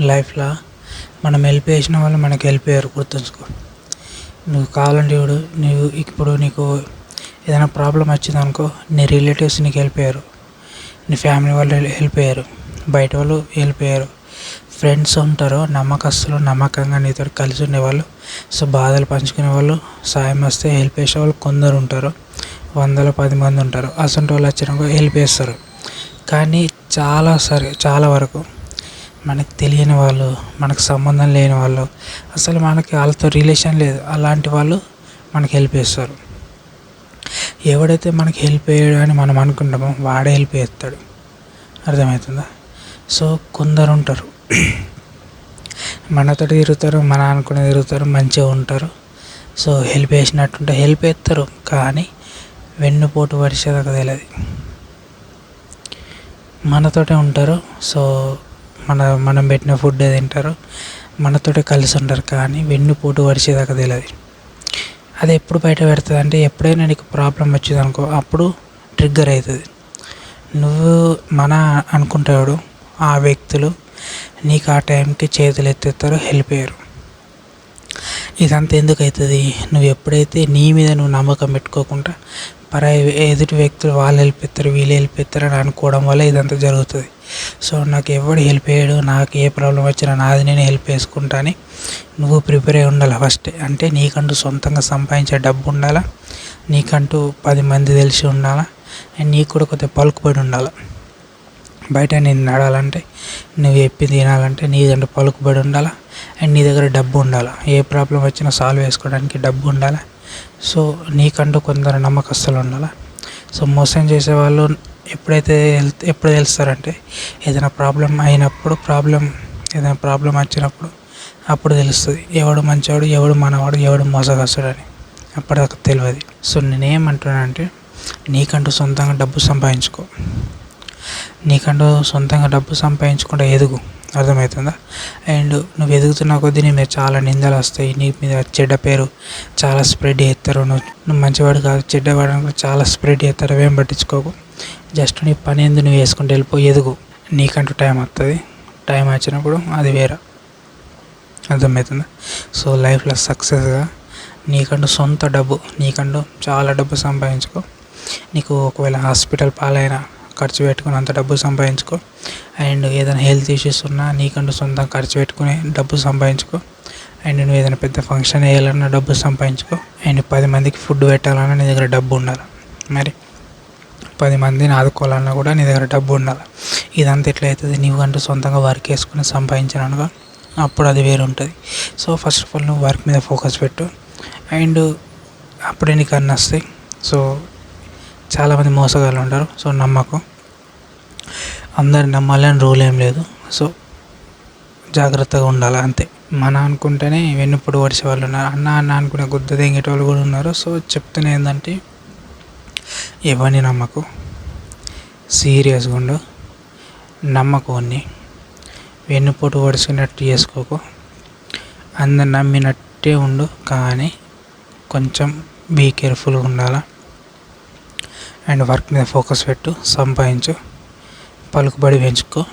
లైఫ్లో మనం హెల్ప్ చేసిన వాళ్ళు మనకి హెల్ప్ చేయరు గుర్తుంచుకో. నువ్వు కావాలంటే ఇప్పుడు నువ్వు ఇప్పుడు నీకు ఏదైనా ప్రాబ్లం వచ్చింది అనుకో నీ రిలేటివ్స్ నీకు హెల్ప్ చేయరు నీ ఫ్యామిలీ వాళ్ళు హెల్ప్ చేయరు బయట వాళ్ళు హెల్ప్ చేయరు ఫ్రెండ్స్ ఉంటారు నమ్మకస్తులు నమ్మకంగా నీతో కలిసి ఉండేవాళ్ళు. సో బాధలు పంచుకునే వాళ్ళు సాయం వస్తే హెల్ప్ చేసే వాళ్ళు కొందరు ఉంటారు. వందల పది మంది ఉంటారు. అసంటి వాళ్ళు వచ్చినాక హెల్ప్ చేస్తారు. కానీ చాలా సరే చాలా వరకు మనకు తెలియని వాళ్ళు మనకు సంబంధం లేని వాళ్ళు అసలు మనకి వాళ్ళతో రిలేషన్ లేదు. అలాంటి వాళ్ళు మనకి హెల్ప్ చేస్తారు. ఎవడైతే మనకి హెల్ప్ చేయడు అని మనం అనుకుంటామో వాడే హెల్ప్ చేస్తాడు. అర్థమవుతుందా? సో కొందరు ఉంటారు. మనతో తిరుగుతారు మన అనుకునే తిరుగుతారు మంచిగా ఉంటారు. సో హెల్ప్ చేసినట్టుంటే హెల్ప్ చేస్తారు. కానీ వెన్నుపోటు పరిచేదాకా తెలియదు మనతోటే ఉంటారు. సో మన మనం పెట్టిన ఫుడ్ తింటారు? మనతోటే కలిసి ఉంటారు కానీ వెన్నుపోటు వరిచేదాకా తెలియదు. అది ఎప్పుడు బయట పెడుతుంది అంటే ఎప్పుడైనా నీకు ప్రాబ్లం వచ్చింది అనుకో అప్పుడు ట్రిగ్గర్ అవుతుంది నువ్వు మన అనుకుంటాడు ఆ వ్యక్తులు నీకు ఆ టైంకి చేతులు ఎత్తేస్తారు హెల్ప్ అయ్యారు ఇదంతా ఎందుకు అవుతుంది? నువ్వు ఎప్పుడైతే నీ మీద నువ్వు నమ్మకం పెట్టుకోకుండా పరాయి ఎదుటి వ్యక్తులు వాళ్ళు హెల్ప్ ఇస్తారు వీళ్ళు హెల్ప్ ఇస్తారు అని అనుకోవడం వల్ల ఇదంతా జరుగుతుంది. సో నాకు ఎవడు హెల్ప్ చేయడు నాకు ఏ ప్రాబ్లం వచ్చినా నాది నేను హెల్ప్ చేసుకుంటా అని నువ్వు ప్రిపేర్ అయి ఉండాలి ఫస్ట్ అంటే నీకంటూ సొంతంగా సంపాదించే డబ్బు ఉండాలా? నీకంటూ పది మంది తెలిసి ఉండాలా? అండ్ నీకు కూడా కొద్దిగా పలుకుబడి ఉండాలి? బయట నేను నడాలంటే నువ్వు చెప్పింది తినాలంటే నీ పలుకుబడి ఉండాలా? అండ్ నీ దగ్గర డబ్బు ఉండాలి? ఏ ప్రాబ్లం వచ్చినా సాల్వ్ చేసుకోవడానికి డబ్బు ఉండాలా? సో నీకంటూ కొందరు నమ్మకస్తులు ఉండాలి? సో మోసం చేసే వాళ్ళు ఎప్పుడైతే ఎప్పుడు తెలుస్తారంటే ఏదైనా ప్రాబ్లం అయినప్పుడు ప్రాబ్లం ఏదైనా ప్రాబ్లం వచ్చినప్పుడు అప్పుడు తెలుస్తుంది. ఎవడు మంచివాడు ఎవడు మనవాడు ఎవడు మోసగస్తుడు అని అప్పటిదాకా తెలియదు సో నేనేమంటున్నానంటే నీకంటూ సొంతంగా డబ్బు సంపాదించుకో. నీకంటూ సొంతంగా డబ్బు సంపాదించుకుంటే ఎదుగు. అర్థమవుతుందా? అండ్ నువ్వు ఎదుగుతున్న కొద్దీ నీ మీద చాలా నిందలు వస్తాయి. నీ మీద చెడ్డ పేరు చాలా స్ప్రెడ్ చేస్తారు. నువ్వు నువ్వు మంచివాడు కాదు చెడ్డవాడు చాలా స్ప్రెడ్ చేస్తారు. అవేం పట్టించుకోకు. జస్ట్ నీ పని ఎందు నువ్వు వేసుకుంటూ వెళ్ళిపోయి ఎదుగు. నీకంటూ టైం వస్తుంది టైం వచ్చినప్పుడు అది వేరే. అర్థమవుతుందా? సో లైఫ్లో సక్సెస్గా నీకంటూ సొంత డబ్బు నీకంటూ చాలా డబ్బు సంపాదించుకో. నీకు ఒకవేళ హాస్పిటల్ పాలైనా ఖర్చు పెట్టుకుని అంత డబ్బు సంపాదించుకో. అండ్ ఏదైనా హెల్త్ ఇష్యూస్ ఉన్నా నీకంటూ సొంతంగా ఖర్చు పెట్టుకుని డబ్బు సంపాదించుకో. అండ్ నువ్వు ఏదైనా పెద్ద ఫంక్షన్ వేయాలన్నా డబ్బు సంపాదించుకో. అండ్ పది మందికి ఫుడ్ పెట్టాలన్నా నీ దగ్గర డబ్బు ఉండాలి. మరి పది మందిని ఆదుకోవాలన్నా కూడా నీ దగ్గర డబ్బు ఉండాలి. ఇదంతా ఎట్లయితుంది నువ్వు అంటూ సొంతంగా వర్క్ వేసుకుని సంపాదించాను అప్పుడు అది వేరు ఉంటుంది సో ఫస్ట్ ఆఫ్ ఆల్ నువ్వు వర్క్ మీద ఫోకస్ పెట్టు. అండ్ అప్పుడే నీకు అన్నీ వస్తాయి. సో చాలామంది మోసగాళ్ళు ఉంటారు సో నమ్మకు. అందరు నమ్మాలని రూల్ ఏం లేదు. సో జాగ్రత్తగా ఉండాలి అంతే. మన అనుకుంటేనే వెన్నుప్పుడు వడిసే వాళ్ళు ఉన్నారు. అన్న అన్న అనుకునే గుద్ద తెంగేటోళ్ళు కూడా ఉన్నారు. సో చెప్తున్నా ఏంటంటే ఎవరిని నమ్మకు? సీరియస్గా ఉండు. నమ్మకాన్ని వెన్నుపోటు వడిసినట్టు చేసుకోకు. అందరు నమ్మినట్టే ఉండు కానీ కొంచెం బీ కేర్ఫుల్గా ఉండాలా? అండ్ వర్క్ మీద ఫోకస్ పెట్టు సంపాదించు పలుకుబడి పెంచుకో.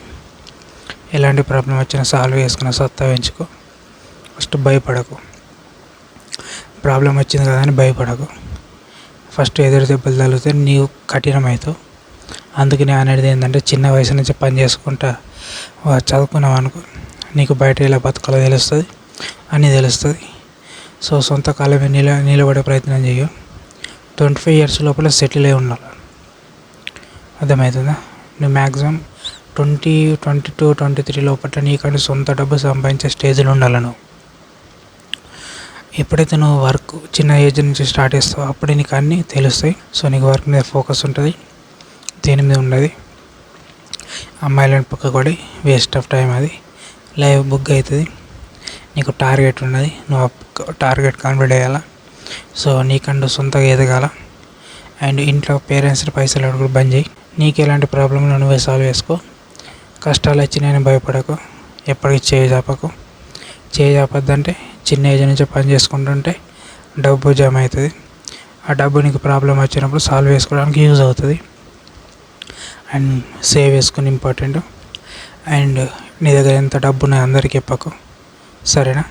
ఎలాంటి ప్రాబ్లం వచ్చినా సాల్వ్ చేసుకున్న సత్తా పెంచుకో. ఫస్ట్ భయపడకు. ప్రాబ్లం వచ్చింది కదా అని భయపడకు. ఫస్ట్ ఎదురు దెబ్బలు తగిలితే నీవు కఠినమవుతావు నేను అనేది ఏంటంటే చిన్న వయసు నుంచి పని చేసుకుంటా చదువుకున్నావు అనుకో. నీకు బయట ఎలా బతకాలో తెలుస్తుంది అన్నీ తెలుస్తుంది. సో సొంత కాలమే నిల నిలబడే ప్రయత్నం చేయు ట్వంటీ ఫైవ్ ఇయర్స్ లోపల సెటిల్ అయి ఉండాలి అర్థమవుతుందా? నువ్వు maximum twenty twenty two twenty three లోపల నీకంటే సొంత డబ్బు సంపాదించే స్టేజ్లో ఉండాలి నువ్వు. ఎప్పుడైతే నువ్వు వర్క్ చిన్న ఏజ్ నుంచి స్టార్ట్ చేస్తావో అప్పుడే నీకు అన్నీ తెలుస్తాయి. సో నీకు వర్క్ మీద ఫోకస్ ఉంటుంది దేని మీద ఉండదు. అమ్మాయిలను పక్క కొడి వేస్ట్ ఆఫ్ టైం అది. లైవ్ బుక్ అవుతుంది నీకు టార్గెట్ ఉన్నది నువ్వు టార్గెట్ కంప్లీట్ అయ్యాలా? సో నీకంటూ సొంతగా ఎదగాల. అండ్ ఇంట్లో పేరెంట్స్ని పైసలు అడుగుడు బంద్ చేయి. నీకు ఎలాంటి ప్రాబ్లంలో నువ్వే సాల్వ్ చేసుకో. కష్టాలు వచ్చినాయని భయపడకు. ఎప్పటికీ చేయి చాపకు. చేయి చాపద్దంటే చిన్న ఏజ్ నుంచి పని చేసుకుంటుంటే డబ్బు జమ అవుతుంది. ఆ డబ్బు నీకు ప్రాబ్లం వచ్చినప్పుడు సాల్వ్ చేసుకోవడానికి యూజ్ అవుతుంది. అండ్ సేవ్ చేసుకుని ఇంపార్టెంట్ అండ్ నీ దగ్గర ఎంత డబ్బు ఉన్నాయో అందరికీ చెప్పకు. సరేనా?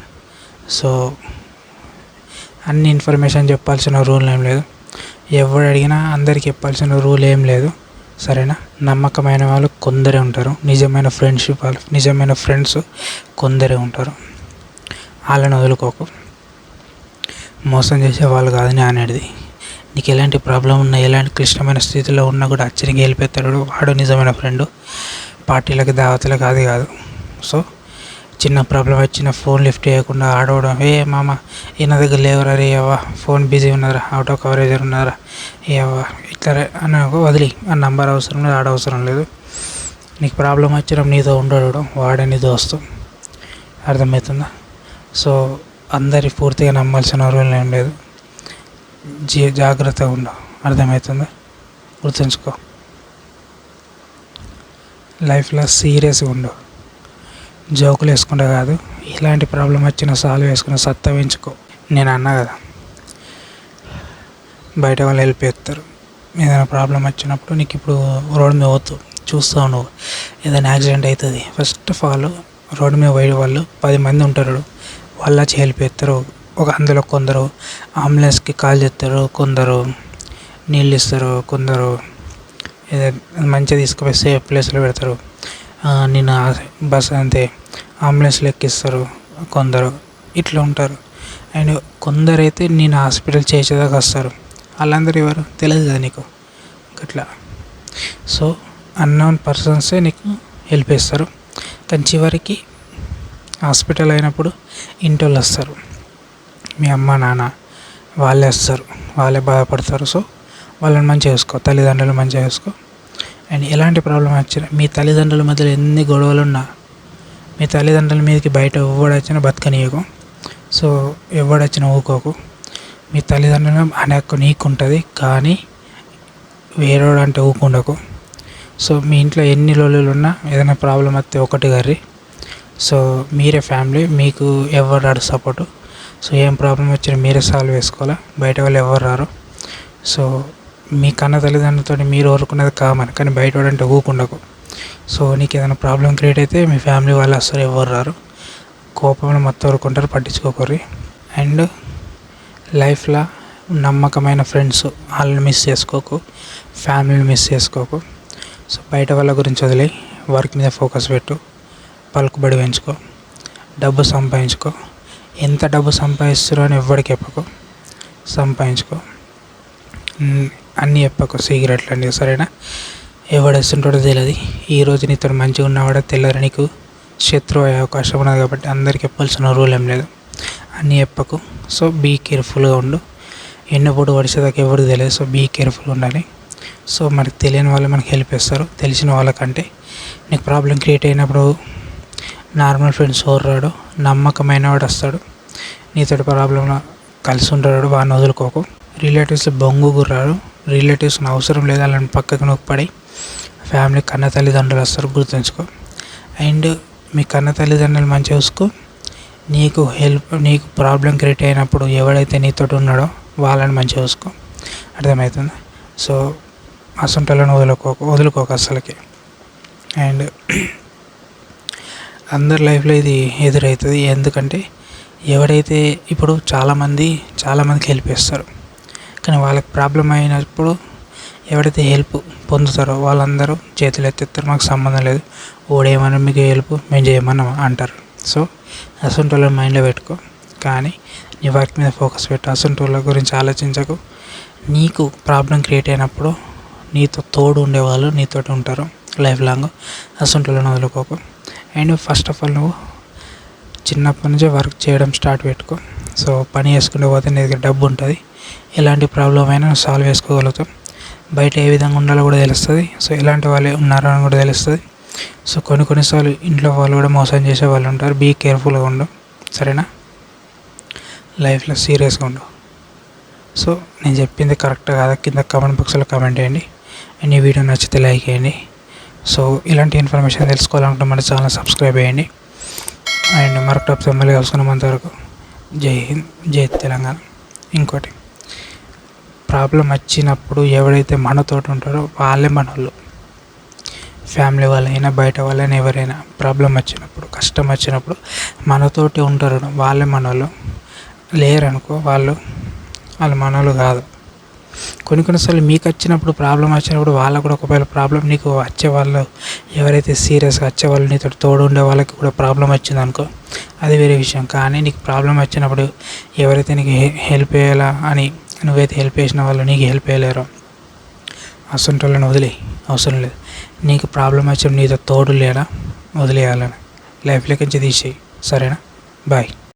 సో అన్ని ఇన్ఫర్మేషన్ చెప్పాల్సిన రూల్ ఏం లేదు. ఎవడు అడిగినా అందరికి చెప్పాల్సిన రూల్ ఏం లేదు. సరేనా? నమ్మకమైన వాళ్ళు కొందరే ఉంటారు. నిజమైన ఫ్రెండ్షిప్ వాళ్ళు నిజమైన ఫ్రెండ్స్ కొందరే ఉంటారు. వాళ్ళని వదులుకోకు. మోసం చేసే వాళ్ళు కాదు నేను అనేది నీకు ఎలాంటి ప్రాబ్లం ఉన్నా ఎలాంటి క్లిష్టమైన స్థితిలో ఉన్నా కూడా అచ్చరికి వెళ్ళిపోతాడు. వాడు నిజమైన ఫ్రెండ్ పార్టీలకు దావతలకు అది కాదు. సో చిన్న ప్రాబ్లం వచ్చిన ఫోన్ లిఫ్ట్ చేయకుండా ఆడవడం. ఏ మామ ఈయన దగ్గర లేవరా రే అవ్వ ఫోన్ బిజీ ఉన్నారా అవుట్ ఆఫ్ కవరేజ్ ఉన్నారా ఏ అవ్వ ఇట్లా అని వదిలి. ఆ నంబర్ అవసరం లేదు ఆడ అవసరం లేదు. నీకు ప్రాబ్లం వచ్చినా నీతో ఉండడు వాడే నీ దోస్తు. అర్థమవుతుందా? సో అందరి పూర్తిగా నమ్మాల్సిన రూల్ ఏం లేదు. జీ జాగ్రత్తగా ఉండవు అర్థమవుతుందా? గుర్తుంచుకో. లైఫ్లో సీరియస్గా ఉండవు జోకులు వేసుకుంటా కాదు. ఇలాంటి ప్రాబ్లం వచ్చిన సాల్వ్ వేసుకుని సత్తా పెంచుకో. నేను అన్నా కదా. బయట వాళ్ళు హెల్ప్ చేస్తారు. ఏదైనా ప్రాబ్లం వచ్చినప్పుడు నీకు ఇప్పుడు రోడ్డు మీద పోతు చూస్తావు నువ్వు. ఏదైనా యాక్సిడెంట్ అవుతుంది. ఫస్ట్ ఆఫ్ ఆల్ రోడ్డు మీద పోయే వాళ్ళు పది మంది ఉంటారు వాళ్ళు వచ్చి హెల్ప్ చేస్తారు. ఒక అందులో కొందరు అంబులెన్స్కి కాల్ చేస్తారు. కొందరు నీళ్ళు ఇస్తారు. కొందరు మంచిగా తీసుకుపోయి సేఫ్ ప్లేస్లో పెడతారు. నేను బస్ అంతే అంబులెన్స్లో ఎక్కిస్తారు కొందరు ఇట్లా ఉంటారు. అండ్ కొందరైతే నేను హాస్పిటల్ చేసేదాకా వస్తారు. వాళ్ళందరూ ఎవరు? తెలియదు కదా నీకు? అట్లా సో అన్నోన్ పర్సన్సే నీకు హెల్ప్ చేస్తారు. కానీ చివరికి హాస్పిటల్ అయినప్పుడు ఇంటి వాళ్ళు వస్తారు. మీ అమ్మ నాన్న వాళ్ళే వస్తారు. వాళ్ళే బాధపడతారు. సో వాళ్ళని మంచిగా చూసుకో తల్లిదండ్రులు మంచిగా చూసుకో. అండ్ ఎలాంటి ప్రాబ్లం వచ్చినా మీ తల్లిదండ్రుల మధ్యలో ఎన్ని గొడవలు ఉన్నా మీ తల్లిదండ్రుల మీదకి బయట ఎవడొచ్చినా బతకనీయకు. సో ఎవడొచ్చినా ఊకోకు. మీ తల్లిదండ్రుల అనే హక్కు ఉంటుంది కానీ వేరేవాడు అంటే ఊకుండకు. సో మీ ఇంట్లో ఎన్ని లోలులు ఉన్నా ఏదైనా ప్రాబ్లం వస్తే ఒకటి గారి సో మీరే ఫ్యామిలీ మీకు ఎవరు రాడు సపోర్టు. సో ఏం ప్రాబ్లం వచ్చినా మీరే సాల్వ్ చేసుకోవాలా బయట వాళ్ళు ఎవరు రారు. సో మీ కన్న తల్లిదండ్రులతో మీరు ఊరుకున్నది కామన్ కానీ బయట వాడంటే ఊకుండకు. సో నీకు ఏదైనా ప్రాబ్లం క్రియేట్ అయితే మీ ఫ్యామిలీ వాళ్ళు అస్సలు ఎవరు రారు. కోపంలో మొత్తం ఊరుకుంటారు పట్టించుకోకర్రి. అండ్ లైఫ్లో నమ్మకమైన ఫ్రెండ్స్ వాళ్ళని మిస్ చేసుకోకు ఫ్యామిలీని మిస్ చేసుకోకు. సో బయట వాళ్ళ గురించి వదిలే వర్క్ మీద ఫోకస్ పెట్టు పలుకుబడి పెంచుకో డబ్బు సంపాదించుకో. ఎంత డబ్బు సంపాదిస్తారో అని ఎవ్వడికి చెప్పకు సంపాదించుకో. అన్నీ చెప్పకు సీక్రెట్లు అండి సరేనా? ఎవడు తెలియదు ఈరోజు నీతో మంచిగా ఉన్నవాడో తెలియదు నీకు? శత్రువు అయ్యే అవకాశం ఉన్నది కాబట్టి అందరికి చెప్పాల్సిన రూల్ ఏం లేదు. అన్నీ చెప్పకు. సో బీ కేర్ఫుల్గా ఉండు. ఎన్నప్పుడు వడిసేదాకా ఎవరికి తెలియదు సో బీ కేర్ఫుల్ ఉండాలి. సో మనకు తెలియని వాళ్ళు మనకి హెల్ప్ చేస్తారు. తెలిసిన వాళ్ళకంటే నీకు ప్రాబ్లం క్రియేట్ అయినప్పుడు నార్మల్ ఫ్రెండ్స్ ఓర్రాడు నమ్మకమైన వాడు వస్తాడు. నీతో ప్రాబ్లంలో కలిసి ఉంటాడు వాడిని వదులుకోకు. రిలేటివ్స్ బొంగు గుర్రాడు. రిలేటివ్స్ని అవసరం లేదు అలాంటి పక్కకు నొప్పడి ఫ్యామిలీ కన్న తల్లిదండ్రులు వస్తారు గుర్తుంచుకో. అండ్ మీ కన్న తల్లిదండ్రులు మంచిగా చూసుకో. నీకు హెల్ప్ నీకు ప్రాబ్లం క్రియేట్ అయినప్పుడు ఎవడైతే నీతో ఉన్నాడో వాళ్ళని మంచిగా చూసుకో. అర్థమవుతుంది సో అసంటలను వదులుకోక వదులుకోక అసలుకి అండ్ అందరి లైఫ్లో ఇది ఎదురవుతుంది ఎందుకంటే ఎవరైతే ఇప్పుడు చాలామంది చాలామందికి హెల్ప్ చేస్తారు. కానీ వాళ్ళకి ప్రాబ్లం అయినప్పుడు ఎవరైతే హెల్ప్ పొందుతారో వాళ్ళందరూ చేతులు ఎత్తిస్తారు. మాకు సంబంధం లేదు. ఓడేమన్నా మీకు హెల్ప్ మేము చేయమన్నా అంటారు. సో అసంటి వాళ్ళని మైండ్లో పెట్టుకో. కానీ నీ వర్క్ మీద ఫోకస్ పెట్టు. అసంటి వాళ్ళ గురించి ఆలోచించకు. నీకు ప్రాబ్లం క్రియేట్ అయినప్పుడు నీతో తోడు ఉండేవాళ్ళు నీతో ఉంటారు. లైఫ్ లాంగ్ అసంటి వాళ్ళని వదులుకోకు. అండ్ ఫస్ట్ ఆఫ్ ఆల్ నువ్వు చిన్నప్పటి నుంచే వర్క్ చేయడం స్టార్ట్ పెట్టుకో. సో పని చేసుకుంటే పోతే నీ దగ్గర డబ్బు ఉంటుంది. ఎలాంటి ప్రాబ్లం అయినా సాల్వ్ చేసుకోగలుగుతాం బయట ఏ విధంగా ఉండాలో కూడా తెలుస్తుంది. సో ఎలాంటి వాళ్ళు ఉన్నారో అని కూడా తెలుస్తుంది. సో కొన్ని కొన్నిసార్లు ఇంట్లో వాళ్ళు కూడా మోసం చేసే వాళ్ళు ఉంటారు. బీ కేర్ఫుల్గా ఉండు. సరేనా? లైఫ్లో సీరియస్గా ఉండు. సో నేను చెప్పింది కరెక్ట్ కాదా? కింద కామెంట్ బాక్స్లో కామెంట్ చేయండి. అండ్ ఈ వీడియో నచ్చితే లైక్ చేయండి. సో ఇలాంటి ఇన్ఫర్మేషన్ తెలుసుకోవాలనుకుంటే మన ఛానల్ సబ్స్క్రైబ్ చేయండి. అండ్ మరొక టాప్ మళ్ళీ కలుసుకున్నంత వరకు జై హింద్ జై తెలంగాణ. ఇంకోటి. ప్రాబ్లం వచ్చినప్పుడు ఎవరైతే మనతో ఉంటారో వాళ్ళే మనోళ్ళు. ఫ్యామిలీ వాళ్ళైనా బయట వాళ్ళైనా ఎవరైనా ప్రాబ్లం వచ్చినప్పుడు కష్టం వచ్చినప్పుడు మనతోటి ఉంటారు. వాళ్ళే మనోళ్ళు. లేరనుకో వాళ్ళు వాళ్ళు మనోళ్ళు కాదు. కొన్ని కొన్నిసార్లు మీకు వచ్చినప్పుడు ప్రాబ్లం వచ్చినప్పుడు వాళ్ళకు కూడా ఒకవేళ ప్రాబ్లం నీకు వచ్చే వాళ్ళు ఎవరైతే సీరియస్గా వచ్చే వాళ్ళు నీతో తోడు ఉండే వాళ్ళకి కూడా ప్రాబ్లం వచ్చింది అనుకో అది వేరే విషయం. కానీ నీకు ప్రాబ్లం వచ్చినప్పుడు ఎవరైతే నీకు హెల్ప్ చేయాలా అని నువ్వైతే హెల్ప్ చేసిన వాళ్ళు నీకు హెల్ప్ చేయలేరు. అసలు వాళ్ళని వదిలే అవసరం లేదు. నీకు ప్రాబ్లం వచ్చినప్పుడు నీతో తోడు లేడా వదిలేయాలని? లైఫ్లోకి నుంచి తీసేయి. సరేనా? బాయ్